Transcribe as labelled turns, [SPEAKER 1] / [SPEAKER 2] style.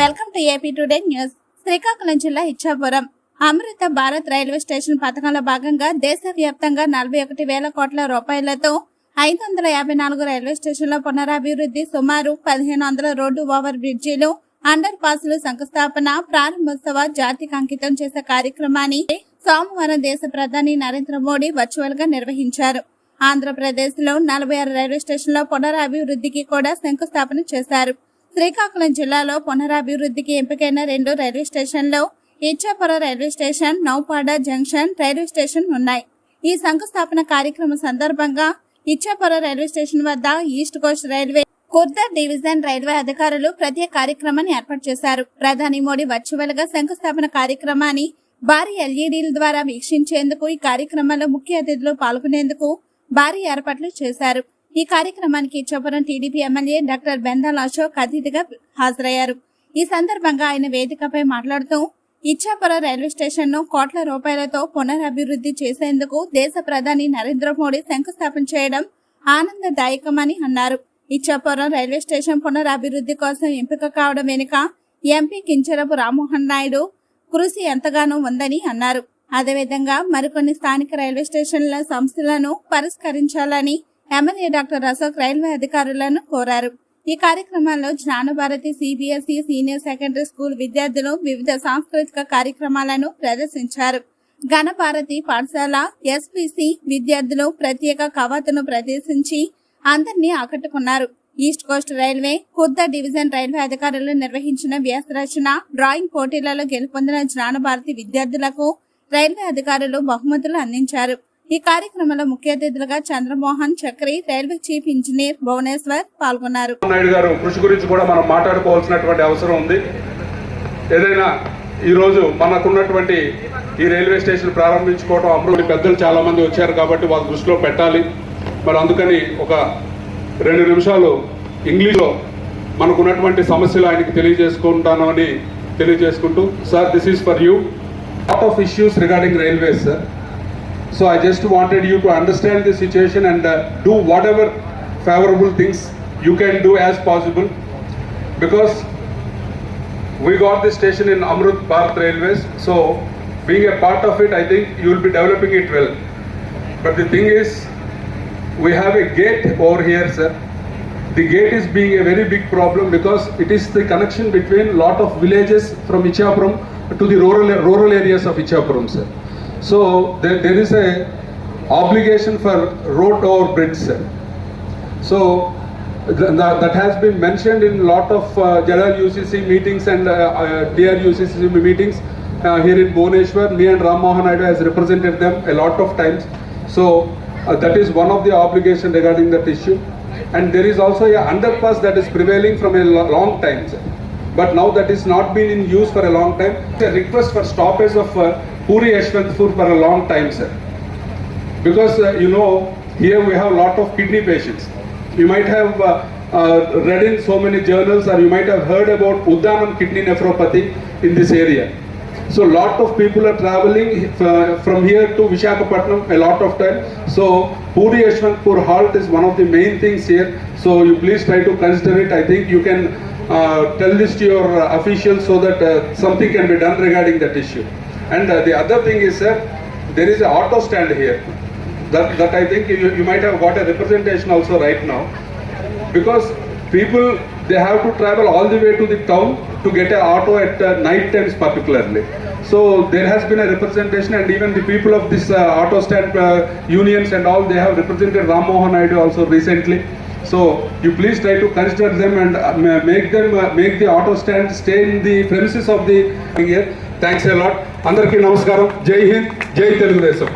[SPEAKER 1] Welcome to AP today news. Srikakulam జిల్లా Ichchapuram. Amrit Bharat railway station పథకంలో భాగంగా దేశవ్యాప్తంగా నలభై ఒకటి వేల కోట్ల రూపాయలతో ఐదు వందల యాభై నాలుగు రైల్వే స్టేషన్ల పునరాభివృద్ధి సుమారు పదిహేను వందల రోడ్డు ఓవర్ బ్రిడ్జిలు అండర్ పాస్లు శంకుస్థాపన ప్రారంభోత్సవ జాతికి అంకితం చేసే కార్యక్రమాన్ని సోమవారం దేశ ప్రధాని నరేంద్ర మోడీ వర్చువల్గా నిర్వహించారు. ఆంధ్రప్రదేశ్లో నలభై ఆరు రైల్వే స్టేషన్ల పునరాభివృద్ధికి కూడా శంకుస్థాపన చేశారు. శ్రీకాకుళం జిల్లాలో పునరాభివృద్ధికి ఎంపికైన రెండు రైల్వే స్టేషన్లు Ichchapura railway station Naupada junction railway station ఉన్నాయి. ఈ శంకుస్థాపన కార్యక్రమం సందర్భంగా ఇచ్చాపుర రైల్వే స్టేషన్ వద్ద east coast railway Khurda division railway అధికారులు ప్రత్యేక కార్యక్రమాన్ని ఏర్పాటు చేశారు. ప్రధాని మోడీ వర్చువల్గా శంకుస్థాపన కార్యక్రమాన్ని భారీ ఎల్ఈడీల ద్వారా వీక్షించేందుకు ఈ కార్యక్రమంలో ముఖ్య అతిథులు పాల్గొనేందుకు భారీ ఏర్పాట్లు చేశారు. ఈ కార్యక్రమానికి చొప్పరం TDP MLA doctor Bendalam Ashok అతిథిగా హాజరయ్యారు. ఈ సందర్భంగా ఆయన వేదికపై మాట్లాడుతూ ఇచ్చాపురం రైల్వే స్టేషన్ను కోట్ల రూపాయలతో పునరభివృద్ధి చేసేందుకు దేశ ప్రధాని నరేంద్ర మోడీ శంకుస్థాపన చేయడం ఆనందదాయకమని అన్నారు. ఇచ్చాపురం రైల్వే స్టేషన్ పునరభివృద్ధి కోసం ఎంపిక కావడం వెనుక ఎంపీ కించరపు రామ్మోహన్ నాయుడు కృషి ఎంతగానో ఉందని అన్నారు. అదేవిధంగా మరికొన్ని స్థానిక రైల్వే స్టేషన్ల సంస్థలను పరిష్కరించాలని ఎమ్మెల్యే డాక్టర్ అశోక్ రైల్వే అధికారులను కోరారు. ఈ కార్యక్రమంలో Gnanabharati CBSE senior secondary school విద్యార్థులు వివిధ సాంస్కృతిక కార్యక్రమాలను ప్రదర్శించారు. గణభారతి పాఠశాల ఎస్పిసి విద్యార్థులు ప్రత్యేక కవాతును ప్రదర్శించి అందరినీ ఆకట్టుకున్నారు. East coast railway Khurda division railway అధికారులు నిర్వహించిన వ్యాసరచన డ్రాయింగ్ పోటీలలో గెలుపొందిన జ్ఞానభారతి విద్యార్థులకు రైల్వే అధికారులు బహుమతులు అందించారు. ఈ కార్యక్రమంలో ముఖ్య అతిథులుగా Chandramohan Chakri railway chief engineer Bhubaneswar పాల్గొన్నారు.
[SPEAKER 2] నాయుడు గారు కృషి గురించి కూడా మనం మాట్లాడుకోవాల్సినటువంటి అవసరం ఉంది. ఏదైనా ఈరోజు మనకున్నటువంటి ఈ రైల్వే స్టేషన్ ప్రారంభించుకోవడం అమృతి పెద్దలు చాలా మంది వచ్చారు కాబట్టి వాళ్ళ దృష్టిలో పెట్టాలి. మరి అందుకని ఒక రెండు నిమిషాలు ఇంగ్లీష్లో మనకున్నటువంటి సమస్యలు ఆయనకి తెలియజేసుకుంటాను అని తెలియజేసుకుంటూ sir this is for you lot of issues regarding railways sir So I just wanted you to understand the situation and uh, do whatever favorable things you can do as possible because we got this station in Amrut Bharat Railways. So being a part of it, I think you will be developing it well. But the thing is, we have a gate over here, sir. The gate is being a very big problem because it is the connection between lot of villages from Ichapuram to the rural rural areas of Ichapuram, sir. So there, there is a obligation for road over bridge. So th- th- that has been mentioned in lot of uh, Jalal UCC meetings and uh, uh, meetings uh, here in Bhubaneswar. Me and Ram Mohan Naidu has represented them a lot of times. So uh, that is one of the obligation regarding that issue. And there is also a underpass that is prevailing from a lo- long time. But now that is not been in use for a long time. A request for stoppage of uh, Puri Yashwantpur for a long time, sir. Because uh, you know here we have a lot of kidney patients. You might have uh, uh, read in so many journals or you might have heard about Uddanam kidney nephropathy in this area. So lot of people are traveling uh, from here to Visakhapatnam a lot of time. So Puri Yashwantpur halt is one of the main things here. So you please try to consider it. I think you can uh, tell this to your officials so that uh, something can be done regarding that issue and uh, the other thing is sir there is an auto stand here. That, that I think you, you might have got a representation also right now. Because people they have to travel all the way to the town to get an auto at uh, night times particularly. So there has been a representation and even the people of this uh, auto stand uh, unions and all they have represented Ram Mohan Naidu also recently. So you please try to consider them and uh, make them uh, make the auto stand stay in the premises of the here thanks a lot అందరికీ నమస్కారం జై హింద్ జై తెలుగుదేశం